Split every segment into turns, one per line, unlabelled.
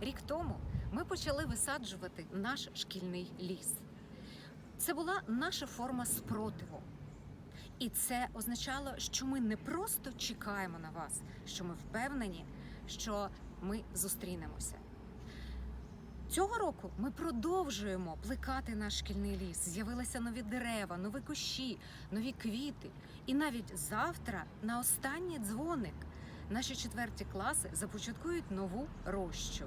Рік тому ми почали висаджувати наш шкільний ліс. Це була наша форма спротиву. І це означало, що ми не просто чекаємо на вас, що ми впевнені, що ми зустрінемося. Цього року ми продовжуємо плекати наш шкільний ліс. З'явилися нові дерева, нові кущі, нові квіти. І навіть завтра, на останній дзвоник, наші четверті класи започаткують нову рощу.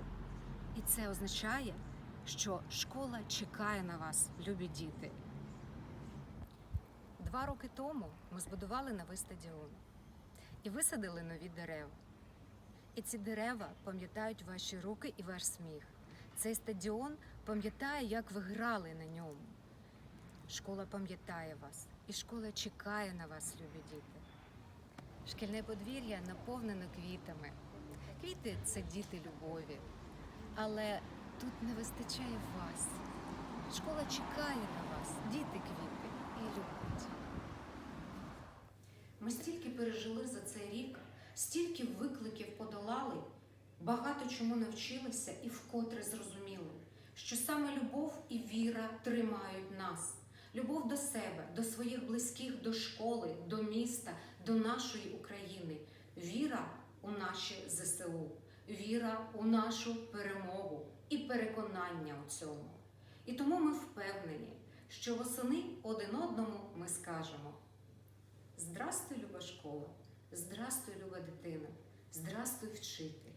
І це означає, що школа чекає на вас, любі діти. Два роки тому ми збудували новий стадіон і висадили нові дерева. І ці дерева пам'ятають ваші руки і ваш сміх. Цей стадіон пам'ятає, як ви грали на ньому. Школа пам'ятає вас, і школа чекає на вас, любі діти. Шкільне подвір'я наповнено квітами. Квіти це діти любові. Але тут не вистачає вас. Школа чекає на вас, діти квіти і любить. Ми стільки пережили за цей рік, стільки викликів подолали, багато чому навчилися і вкотре зрозуміли, що саме любов і віра тримають нас. Любов до себе, до своїх близьких, до школи, до міста, до нашої України. Віра у наші ЗСУ, віра у нашу перемогу і переконання у цьому. І тому ми впевнені, що восени один одному ми скажемо. Здрастуй, люба школа, здрастуй, люба дитина, здрастуй, вчитель.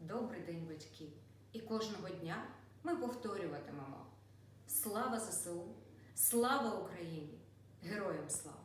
Добрий день, батьки! І кожного дня ми повторюватимемо. Слава ЗСУ! Слава Україні! Героям слава!